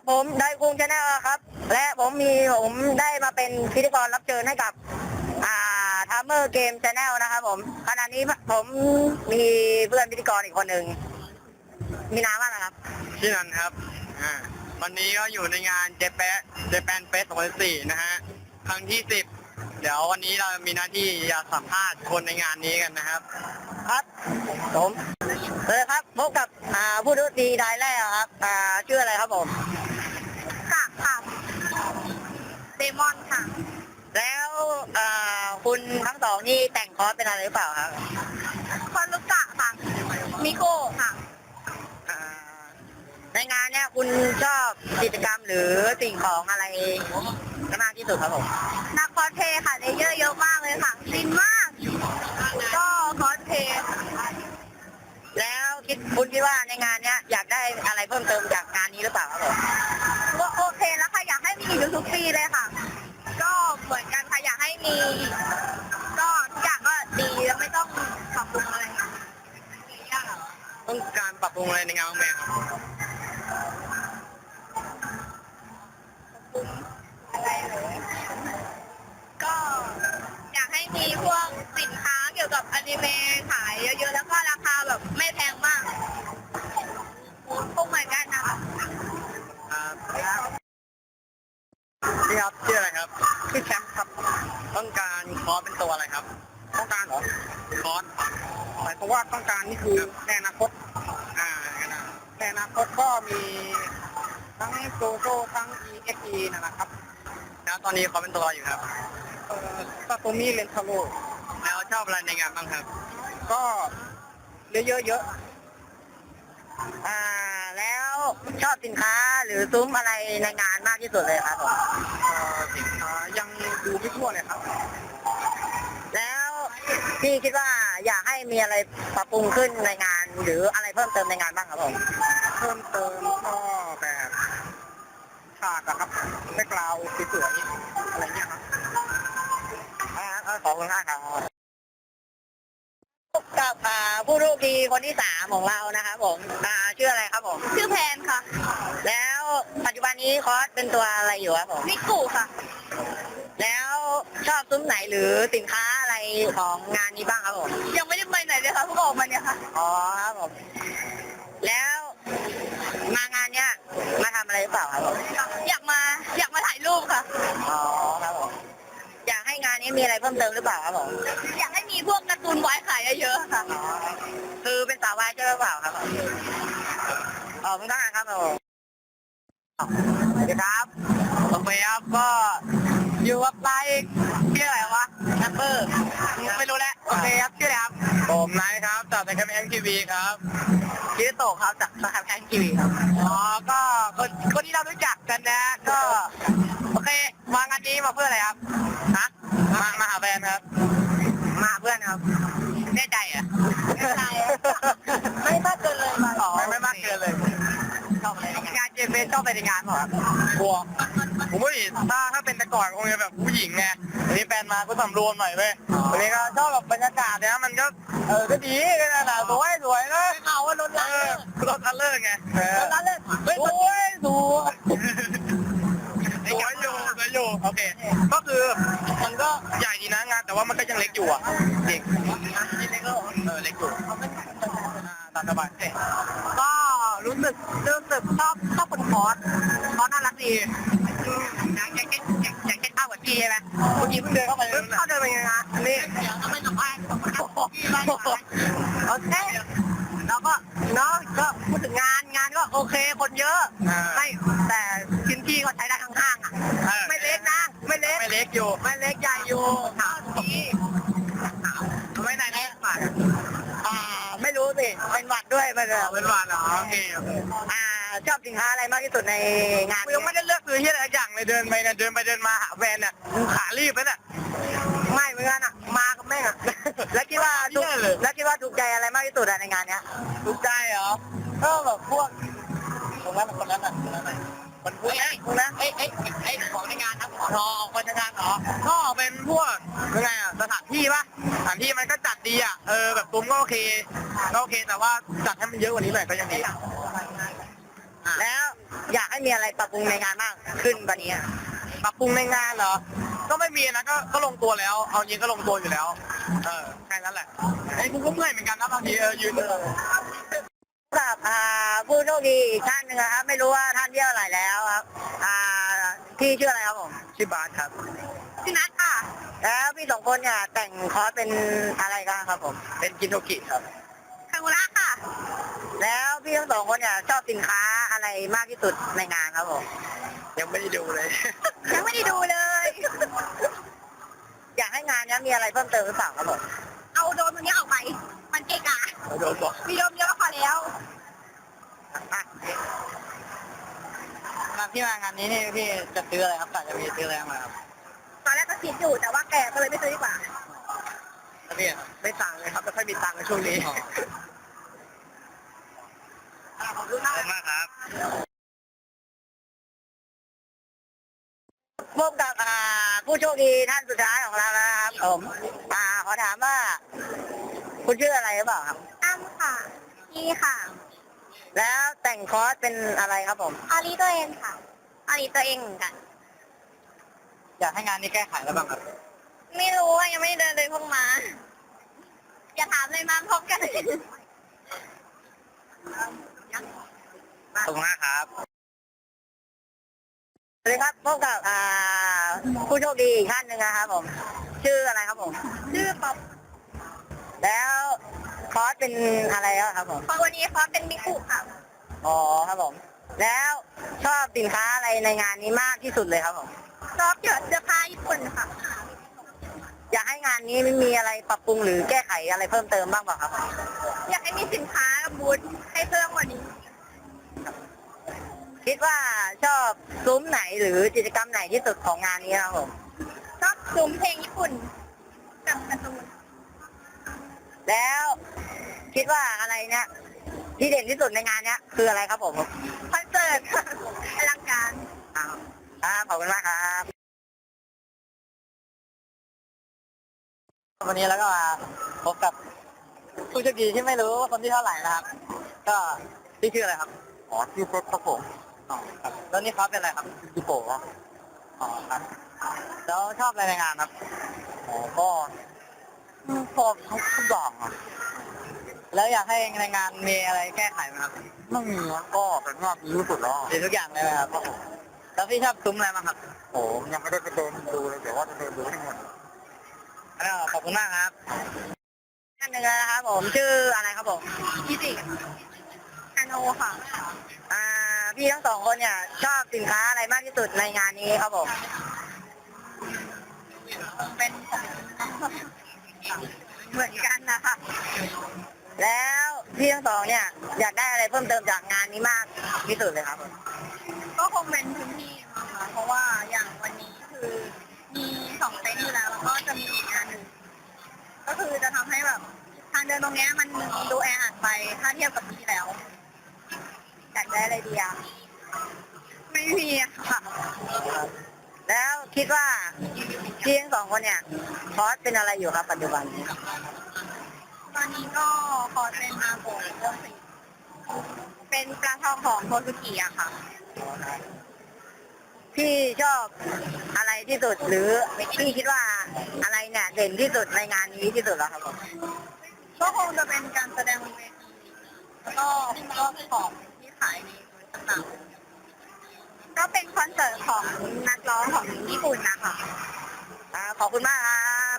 พบกับผมได้คุงชาแนลครับ และผมมีผมได้มาเป็นพิธีกรรับเชิญให้กับอ่าทัมเมอร์เกมชาแนลนะครับผมขณะนี้ผมมีเพื่อนพิธีกรอีกคนหนึ่งมีนามว่าอะไรครับชื่อนันครับอ่าวันนี้ก็อยู่ในงานเจแปเจแปนเฟส2004นะฮะครั้งที่10เดี๋ยววันนี้เรามีหน้าที่จะสัมภาษณ์คนในงานนี้กันนะครับ ครับผมผเลยครับพบกับอ่าผู้ดูดีรายแรกครับอ่าชื่ออะไรครับผม กะค่ะ เดมอนค่ะ แล้วอ่าคุณทั้งสองนี่แต่งคอสเป็นอะไรหรือเปล่าครับคอนลูกกะค่ะ มิโก้ค่ะ อ่าในงานเนี่ยคุณชอบกิจกรรมหรือสิ่งของอะไรมากที่สุดครับผม นักคอสเพลย์ค่ะเลเยอร์เยอะมากเลยค่ะ อนนี้เขาเป็นตัวอะไรอยู่ครับเอ่อซาโตมิเลนทาโรแล้วชอบอะไรในงานบ้างครับ ก็เยอะๆเยอะอ่าแล้วชอบสินค้าหรือซุ้มอะไรในงานมากที่สุดเลยครับผมเอ่อสินค้ายังดูไม่ทั่วเลยครับ แล้วพี่คิดว่าอยากให้มีอะไรปรับปรุงขึ้นในงาน หรืออะไรเพิ่มเติมในงานบ้างครับผมเพิ่มเติมก็แบบ ฉากอะครับแบ็กกราวด์สวยๆอะไรเงี้ยครับอ่าขอบคุณมากครับพบกับอ่าผู้โชคดีคนที่สามของเรานะครับผมอ่าชื่ออะไรครับผม ชื่อแพนค่ะ แล้วปัจจุบันนี้คอสเป็นตัวอะไรอยู่ครับผม มิกุค่ะ แล้วชอบซุ้มไหนหรือสินค้าอะไรของงานนี้บ้างครับผม ยังไม่ได้ไปไหนเลยค่ะเพิ่งออกมาเนี่ยค่ะ อ๋อครับผม แล้ว มางานเนี้ยมาทำอะไรหรือเปล่าครับผมอยากมาอยากมาถ่ายรูปค่ะ อ๋อครับผมอยากให้งานนี้มีอะไรเพิ่มเติมหรือเปล่าครับผมอยากให้มีพวกการ์ตูนไว้ขายเยอะๆค่ะ อ๋อคือเป็นสาววายใช่หรือเปล่าครับผมอ๋อไม่ได้ครับผมสวัสดีครับโอเคครับก็อยู่กับไลค์ชื่ออะไรวะแอปเปอร์ไม่รู้แล้ว โอเคครับชื่ออะไรครับ ผมนายครับ จากในแคมป์แองทีวีครับชื่อโตครับจากสถาบันทีวีครับ อ๋อ ก็คนคนที่เรารู้จักกันนะ ก็ โอเค มางานนี้มาเพื่ออะไรครับ ฮะ มามาหาแฟนครับ มาเพื่อนครับ แน่ใจเหรอะแน่ใจอะไม่มากเกินเลยมาอ๋อไม่ไม่มากเกินเลยชอบอะไรในงานเจมเบสชอบไปในงานเหรอครับกลัว ผมว่าถ้าถ้าเป็นแต่ก่อนคงจะแบบผู้หญิงไงวันนี้แฟนมาก็สำรวมหน่อยเว้ยวันนี้ก็ชอบแบบบรรยากาศเนี้ยมันก็เออก็ดีก็นะนะสวยสวยนะข่าวว่ารถเอล้างอรถคันเลอร์ไงเออรถล้างเลยเฮ้ยสวยสวยสวยอยู่สวยอยู่โอเค ก็คือมันก็ใหญ่ดีนะงาน แต่ว่ามันก็ยังเล็กอยู่อะจริงเล็กเออเล็กอยู่อ่าตามสบายเอ้ยก็รู้สึกรู้สึกชอบชอบ คนคอสคอสน่ารักดีอยากจะเก็ตอยากจะเก็ตเข้ากับพี่ใช่ไหมเมื่อกี้เพิ่งเดินเข้าไปเข้าเดินไปยังไงนะนี่ไม่สัมภาษณ์โอเคแล้วก็เนาะก็พูดถึงงานงานก็โอเคคนเยอะ ไม่แต่ชิ้นที่เขาใช้ได้ข้างๆอะไม่เล็กนะ ไม่เล็กไม่เล็กอยู่ไม่เล็กใหญ่อยู่ถามพี่ไม่ไหนนะอ่าไม่รู้สิเป็นหวัดด้วยไปเลยเป็นหวานเหรอโอเคโอเคอ่า ชอบสินค้าอะไรมากที่สุดในงานกูยังไม่ได้เลือกซื้อที่อะไรอย่างเลยเดินไปเนี่ยเดินไปเดินมาหาแฟนเนี่ยกูขารีบไปเนี่ยไม่เหมือนกันอะมากับแม่งอะแล้วคิดว่าถูกเหี้ยเลยแล้วคิดว่าถูกใจอะไรมากที่สุดอะในงานเนี้ยถูกใจเหรอก็แบบพวกคนนั้นคนนั้นอะคนนั้นอะมันพวกนี้พวกนั้นไอ้ไอ้ไอ้ของในงานครับรอคนในงานเหรอก็เป็นพวกยังไงอะสถานที่ปะสถานที่มันก็จัดดีอะเออแบบตุ้มก็โอเคก็โอเคแต่ว่าจัดให้มันเยอะกว่านี้หน่อยก็ยังดี อะแล้วอยากให้มีอะไรปรับปรุงในงานมากขึ้นกว่านี้อะปรับปรุงในงานเหรอ ก็ไม่มีนะก็ก็ลงตัวแล้ว เอาจริงก็ลงตัวอยู่แล้ว เออแค่นั้นแหละไอ้กูก็เมื่อยเหมือนกันนะบางทีเออยืนเออ กับอ่าผู้โชคดีอีกท่านหนึ่งนะครับ ไม่รู้ว่าท่านเที่ยวไหร่แล้วครับอ่าพี่ชื่ออะไรครับผมชื่อบาสครับพี่นัทค่ะ แล้วพี่สองคนเนี่ยแต่งคอสเป็นอะไรกันครับผม เป็นกินโทกิครับคาากุระค่ะ แล้วพี่ทั้งสองคนเนี่ยชอบสินค้าอะไร มากที่สุดในงานครับผม ยังไม่ได้ดูเลย ยังไม่ได้ดูเลย อยากให้งานเนี้ยมีอะไรเพิ่มเติมหรือเปล่าครับผม เอาโดมตัวนี้ออกไป มันเกะกะโดนบอกมีโดมเดียวก็พอแล้วอะงานที่มางานนี้นี่พี่จะซื้ออะไรครับกะจะมีซื้ออะไรมาครับตอนแรกก็คิดอยู่แต่ว่าแกก็เลยไม่ซื้อดีกว่าแล้วพี่อะไม่ตังค์เลยครับไม่ค่อยมีตังค์ในช่วงนี้ ขอบคุณมากครับพบกับอ่าผู้โชคดีท่านสุดท้ายของเราแล้วนะครับผมอ่าขอถามว่า คุณชื่ออะไรหรือเปล่าครับอ้ำค่ะนี่ค่ะ แล้วแต่งคอร์สเป็นอะไรครับผมอาลีตัวเองค่ะอาลีตัวเองเหมือนกัน อยากให้งานนี้แก้ไขแล้วบ้างครับ ไม่รู้อะยังไม่ได้เดินเลยพวกมาอย่าถามเลยมาพบกัน ขอบคุณมากครับสวัสดีครับพบกับอ่าผู้โชคดีอีกท่านหนึ่งนะครับผม ชื่ออะไรครับผม ชื่อป๊อปแล้วคอร์สเป็นอะไรครับผมพอวันนี้ฟอสเป็นมิคุค่ะอ๋อครับผม แล้วชอบสินค้าอะไรในงานนี้มากที่สุดเลยครับผมชอบเกี่ยวกับเสื้อผ้าญี่ปุ่นค่ะ อยากให้งานนี้มีอะไรปรับปรุงหรือแก้ไขอะไรเพิ่มเติมบ้างเปล่าครับ อยากให้มีสินค้ากับบูธให้เพิ่มกว่านี้ คิดว่าชอบซุ้มไหนหรือกิจกรรมไหนที่สุดของงานนี้ครับผมชอบซุ้มเพลงญี่ปุ่นกับการ์ตูนแล้วคิดว่าอะไรเนี่ยที่เด่นที่สุดในงานเนี้ยคืออะไรครับผมคอนเสิร์ตค่ะอลังการอ้าวครับขอบคุณมากครับวันนี้แล้วก็มาพบกับผู้โชคดีที่ไม่รู้ว่าคนที่เท่าไหร่นะครับ ก็พี่ชื่ออะไรครับ อ๋อชื่อเซตครับผม อ๋อครับแล้วนี่เขาเป็นอะไรครับพี่โป๋อ๋อครับ แล้วชอบอะไรในงานครับอ๋อก็ชอบทุกอย่างอะแล้วอยากให้ในงานมีอะไรแก้ไขไหมครับไม่มีก็เป็นงานดีที่สุดแล้วดีทุกอย่างเลยไหมครับแล้วพี่ชอบซุ้มอะไรบ้างครับโอ้ยังไม่ได้ไปเดินดูเลยแต่ว่าจะเดินดูให้หมดแล้วขอบคุณมากครับท่านหนึ่งนะครับผมชื่ออะไรครับผมพี่จิอาโนค่ะอ่า พี่ทั้งสองคนเนี่ยชอบสินค้าอะไรมากที่สุดในงานนี้ครับผมเป็นเหมือนกันนะคะแล้วพี่ทั้งสองเนี่ยอยากได้อะไรเพิ่มเติมจากงานนี้มากที่สุดเลยครับผมก็คงเป็นพื้นที่มั้งคะเพราะว่าอย่างวันนี้คือมีสองเต็นท์อยู่แล้วแล้วก็จะมีอีกงานหนึ่งก็คือจะทำให้แบบทางเดินตรงเนี้ยมันดูแออัดไปถ้าเทียบกับที่แล้ว อยากได้อะไรดีอะไม่มีอะค่ะ แล้วคิดว่าพี่ทั้งสองคนเนี่ยคอร์สเป็นอะไรอยู่ครับปัจจุบันนี้ตอนนี้ก็คอร์สเป็นอาโกะเรื่องสีเป็นปลาทองของโทสุกิอะค่ะ พี่ชอบอะไรที่สุดหรือพี่คิดว่าอะไรเนี่ยเด่นที่สุดในงานนี้ที่สุดแล้วครับผมก็คงจะเป็นการแสดงบนเวทีแล้วก็รอบของที่ ขายในต่างๆก็เป็นคอนเสิร์ตของนักร้องของญี่ปุ่นนะคะอ่าขอบคุณมากครับ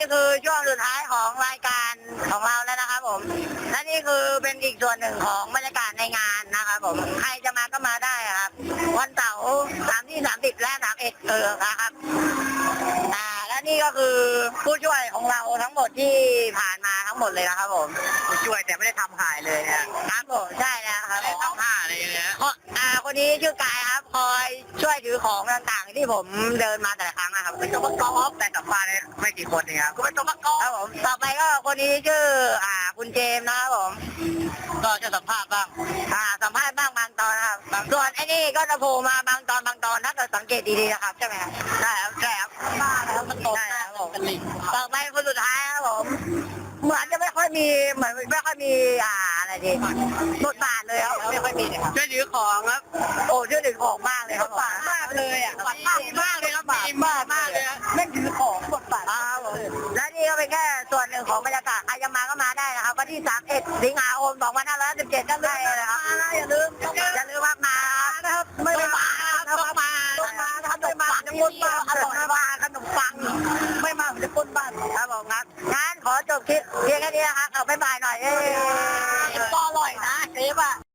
นี่คือช่วงสุดท้ายของรายการของเราแล้วนะครับผม และนี่คือเป็นอีกส่วนหนึ่งของบรรยากาศในงานนะครับผม ใครจะมาก็มาได้ครับ วันเสาร์สามที่สามสิบและสามเอ็ดเออครับอ่าและนี่ก็คือผู้ช่วยของเราทั้งหมดที่ผ่านมา ทั้งหมดเลยนะครับผมผู้ช่วยแต่ไม่ได้ทำขายเลยเนี่ยครับผมใช่แล้วครับผมทำผ้าอะไรอย่างเงี้ยเพราะอ่าคนนี้ชื่อกายครับคอยช่วยถือของต่างๆ ที่ผมเดินมาแต่ละครั้งนะครับเป็นตัวประกอบแต่กลับบ้านได้ไม่กี่คนเองครับก็เป็นตัวประกอบครับผมต่อไปก็คนนี้ชื่ออ่าคุณเจมส์นะครับผมก็จะสัมภาษณ์บ้างอ่าสัมภาษณ์บ้างบางตอนนะครับส่วนไอ้นี่ก็จะโผล่มาบางตอนบางตอนถ้าเกิดสังเกตดีๆนะครับใช่ไหมครับใช่ครับใช่ครับบ้าแล้วมันตกครับผมเป็นลิงต่อไปคนสุดท้ายครับผม เหมือนจะไม่ค่อยมีเหมือนไม่ค่อยมีอ่าอะไรดีบทบาทเลยครับไม่ค่อยมีเลยครับช่วยถือของครับโอ้ชื่อถึงของมากเลยครับบทบาทมากเลยอะบทบาทมากมากเลยครับบาทดีมากมากเลยฮะแม่งถือของบทบาทครับผมและนี่ก็เป็นแค่ส่วนหนึ่งของบรรยากาศใครจะมาก็มาได้นะครับวันที่ 31 สิงหาคม2517นั่นเลยนะ เพียงแค่นี้นะคะเอาบ๊ายบายหน่อยเอ้ยก็อร่อยนะเชฟอะ